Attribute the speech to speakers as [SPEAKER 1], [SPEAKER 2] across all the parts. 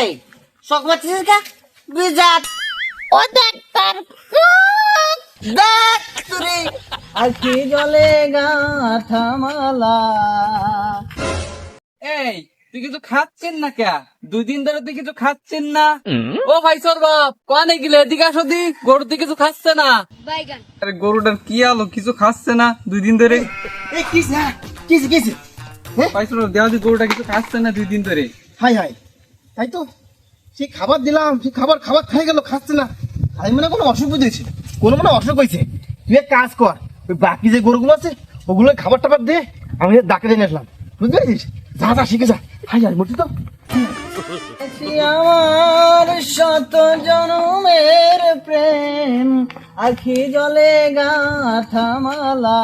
[SPEAKER 1] এই শখ পাচ্ছিস কা? বিজাত
[SPEAKER 2] ও ডাক্তার।
[SPEAKER 1] দেখ তুই আখি জলে গাথামালা
[SPEAKER 3] এই তুই কিছু খাচ্ছেন না কে? দুই দিন ধরে তুই কিছু খাচ্ছেন না। ও ভাই সর বাপ কনে গেলে? এদিকে আসো দি গরু তুই কিছু খাচ্ছে না।
[SPEAKER 2] বাইগান।
[SPEAKER 3] আরে গরুটার কি আলো কিছু খাচ্ছে না দুই দিন ধরে।
[SPEAKER 4] এ কিস হ্যাঁ কিস কিস।
[SPEAKER 3] পাইছো দেওয়া দি গরুটা কিছু খাচ্ছে না দুই দিন ধরে।
[SPEAKER 4] Hi hi. তাই তো? সেই খাবার দিলাম? সেই খাবার খাবার খাই গেল, খাচ্ছে না। আমি মনে কোনো অসুখ বুঝেছি কোনো মনে অসুখ হয়েছে? তুই এক কাজ কর, ওই বাকি যে গরুগুলো আছে, ওগুলো খাবার টাবার দে, আমি ডাকে জেনে আসলাম। বুঝতে পেরেছিস? যা যা, শিখে যা। হাই হাই মূর্তি তো।
[SPEAKER 1] আমার শত জনমের প্রেম, আখি জলে গাথামালা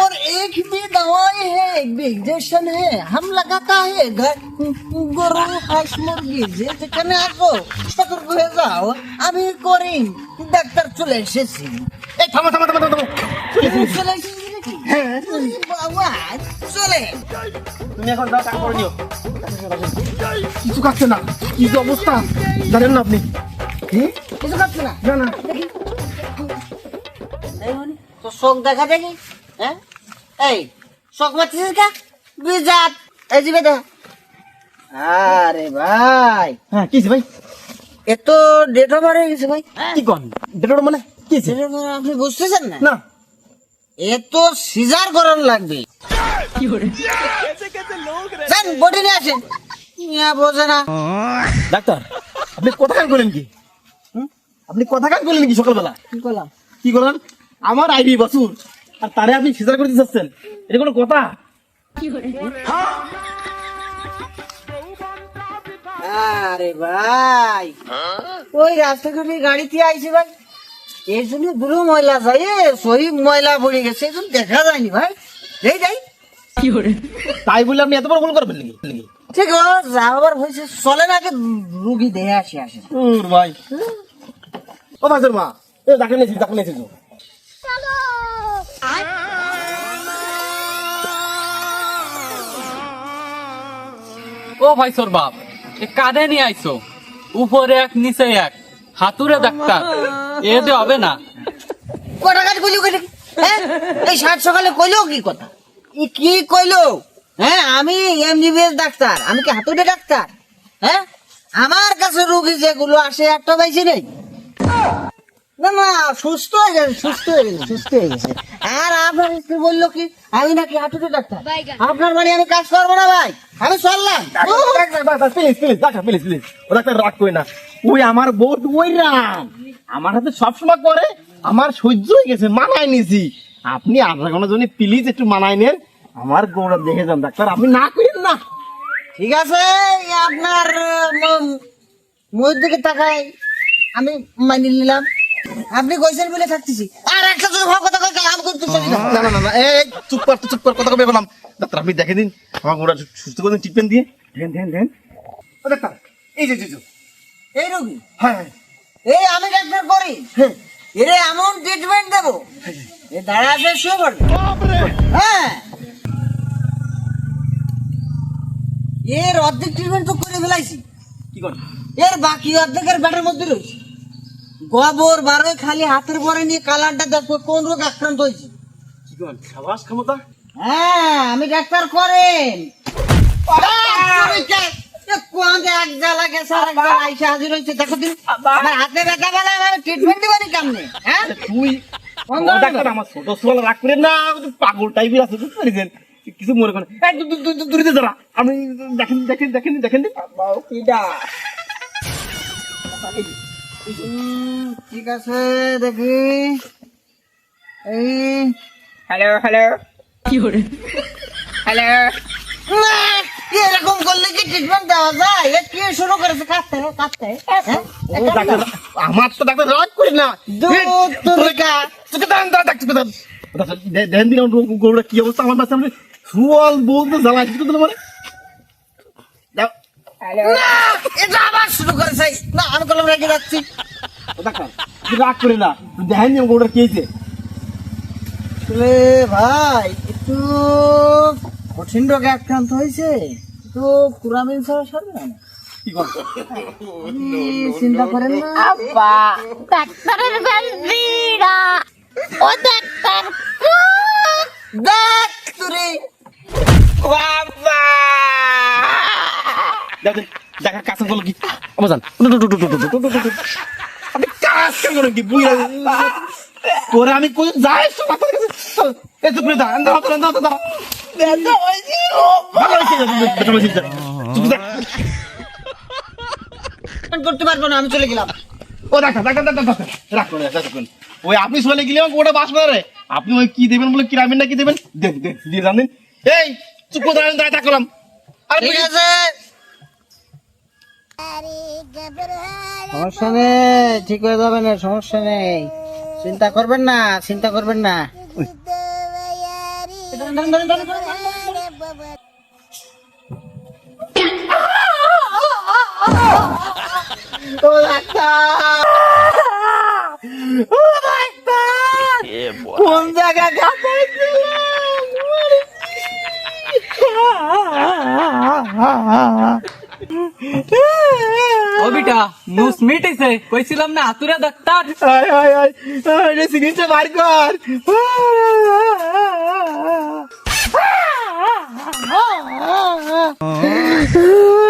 [SPEAKER 1] और एक भी दवाई है एक भी इंजेक्शन है हम लगाता है घर গরু হাঁস মুরগি যে যেখানে আসো সতর্ক হয়ে যাও আমি করি ডাক্তার চলে এসেছি
[SPEAKER 4] এই থামো থামো থামো থামো চলে চলে
[SPEAKER 1] চলে এসেছি নাকি
[SPEAKER 4] হ্যাঁ
[SPEAKER 1] বাবা চলে
[SPEAKER 4] তুমি এখন যাও টাকা করে নিও কিছু খাচ্ছে না কি যে অবস্থা জানেন না আপনি কি
[SPEAKER 1] কিছু খাচ্ছে না
[SPEAKER 4] না না
[SPEAKER 1] তো শোক দেখা দেখি হ্যাঁ এই পাচ্ছিস কা? বিজাত। এই জিবে দেখা আরে ভাই।
[SPEAKER 4] হ্যাঁ কি ভাই?
[SPEAKER 1] এ তো ডেট ওভার হয়ে গেছে ভাই।
[SPEAKER 4] কি কন? ডেটোর মানে? কি
[SPEAKER 1] আপনি বুঝতেছেন না?
[SPEAKER 4] না।
[SPEAKER 1] এ তো সিজার করার লাগবে। যান বডি নিয়ে আসেন। ইয়া বোঝে না।
[SPEAKER 4] ডাক্তার আপনি কথা কান করলেন কি? আপনি কথা কান করলেন কি সকালবেলা?
[SPEAKER 1] কি করলাম?
[SPEAKER 4] কি করলেন আমার আইডি বাসুর আর তারে আপনি সিজার করতে চাচ্ছেন এটা কোনো কথা?
[SPEAKER 1] আরে ভাই। ওই রাস্তাঘাটে গাড়িতে আইছে ভাই। এর জন্য দুটো ময়লা যায় সহি ময়লা পড়ে গেছে এই দেখা যায়নি ভাই। এই যাই
[SPEAKER 4] তাই বলে আপনি এত বড় ভুল করবেন নাকি?
[SPEAKER 1] ঠিক যা হবার হয়েছে চলে না রুগী দেহে আসে আসে।
[SPEAKER 4] ভাই। ও ভাইসের মা এ ডাক্তার নিয়েছি ডাক্তার নিয়েছি
[SPEAKER 3] ও ভাই সর বাপ, এ কাঁধে নিয়ে আইছো? উপরে এক, নিচে এক। হাতুরে ডাক্তার এ যে হবে না।
[SPEAKER 1] কটা কাজ কইলো হ্যাঁ? এই সাত সকালে কইলো কি কথা? ই কি কইলো? হ্যাঁ আমি এমবিবিএস ডাক্তার, আমি কি হাতুড়ে ডাক্তার? হ্যাঁ? আমার কাছে রুগী যেগুলো আসে, একটা পাইছি নেই। না না সুস্থ হয়ে গেছে সুস্থ হয়ে গেছে সুস্থ হয়ে গেছে। আর আপনার স্ত্রী বলল কি আমি নাকি হাতুড়ে ডাক্তার। আপনার বাড়ি আমি কাজ করব না ভাই আমি চললাম।
[SPEAKER 4] Please please doctor please please O doctor রাগ করে না। ওই আমার বোট ওই রাম আমার হাতে সবসময় করে আমার সহ্য হয়ে গেছে মানায় নিছি। আপনি আধা ঘণ্টার জন্য প্লিজ একটু মানায় নেন। আমার গৌরব দেখে যান ডাক্তার আপনি না করেন না।
[SPEAKER 1] ঠিক আছে আপনার মুখ দিকে তাকাই আমি মানি নিলাম। আপনি কইছেন বলে থাকতেছি। আর একটা যদি ভাব কথা কই কাম করতে না।
[SPEAKER 4] না না না এই চুপ কর চুপ কর কথা কবে বললাম। ডাক্তার আপনি দেখে দিন আমার গোড়া সুস্থ করে ট্রিটমেন্ট দিয়ে। দেন দেন দেন ও ডাক্তার এই যে যে যে।
[SPEAKER 1] এই রোগী?
[SPEAKER 4] হ্যাঁ হ্যাঁ।
[SPEAKER 1] এই আমি ডাক্তার করি।
[SPEAKER 4] হ্যাঁ।
[SPEAKER 1] এরে এমন ট্রিটমেন্ট দেব। এ দাঁড়া আছে শুয়ে পড়বে। হ্যাঁ। এর অর্ধেক ট্রিটমেন্ট তো করে ফেলাইছি।
[SPEAKER 4] কি করেন
[SPEAKER 1] এর বাকি অর্ধেকের ব্যাটার মধ্যে রয়েছে। গোবর বারোয় খালি হাতের পরে নিয়ে কালারটা দেখো কোন রোগ আক্রান্ত হয়েছে?
[SPEAKER 4] কি করেন সাবাস ক্ষমতা?
[SPEAKER 1] হ্যাঁ আমি ডাক্তার করেন। এক জ্বালা গেছে আর এক আইসা হাজির হয়েছে। দেখো দিন আমার হাতে ব্যথা বেলা আমি ট্রিটমেন্ট দিবানি কেমনে? হ্যাঁ?
[SPEAKER 4] তুই ডাক্তার আমার ছোট ছোট রাগ করে না পাগল টাইপের আছে বুঝতে পারছেন? কিছু মনে করেন দূর- যারা আমি দেখেন দেখেন দেখেন দেখেন
[SPEAKER 1] ঠিক আছে দেখি? এই
[SPEAKER 3] হ্যালো হ্যালো হ্যালো
[SPEAKER 1] এরকম করলে কি ট্রিটমেন্ট দেওয়া যায়? কি শুরু করেছে? কাঁদতে কাঁদতে হ্যাঁ?
[SPEAKER 4] আমার তো ডাক্তার রাগ করি না। দেন গরুটা কি অবস্থা আমার কাছে আমি সুয়াল বলতে জ্বালা মানে?
[SPEAKER 1] না, এটা আবার শুরু করেছে না আমি কলম রেখে যাচ্ছি।
[SPEAKER 4] ও ডাক্তার তুই রাগ করি না দেখেন নি গরুটা কি হয়েছে।
[SPEAKER 1] আসলে ভাই একটু কঠিন রোগে আক্রান্ত হয়েছে। তো কুরামিন ছাড়া সারবে না? চিন্তা করেন না।
[SPEAKER 2] আব্বা ডাক্তারের ও ডাক্তার
[SPEAKER 1] দেখ তুরে
[SPEAKER 4] যাও দিন, দেখা কাজ করল কি আমার জান আপনি কাজ কেন করেন কি? বুঝলেন তোরা আমি যাই কাছে। চল, করে ভালো হয়েছে বেটা
[SPEAKER 1] করতে পারব না আমি চলে গেলাম।
[SPEAKER 4] ও রাখুন ওই আপনি শুনে গেলে ওটা বাস করে আপনি ওই কি দেবেন বলে কিরামিন না কি দেবেন? দেন দিয়ে জানেন। এই চুপ করে দাঁড়ান দাঁড়া থাকলাম। আর
[SPEAKER 1] ঠিক আছে। সমস্যা নেই, ঠিক হয়ে যাবে না, সমস্যা নেই। চিন্তা করবেন না, চিন্তা করবেন না। কোন জায়গা
[SPEAKER 3] ও বিটা নুস মিটেছে। কইছিলাম না আতুরা ডাক্তার
[SPEAKER 4] আয় আয় আয়। আরে সিগনেচার বার কর। Oh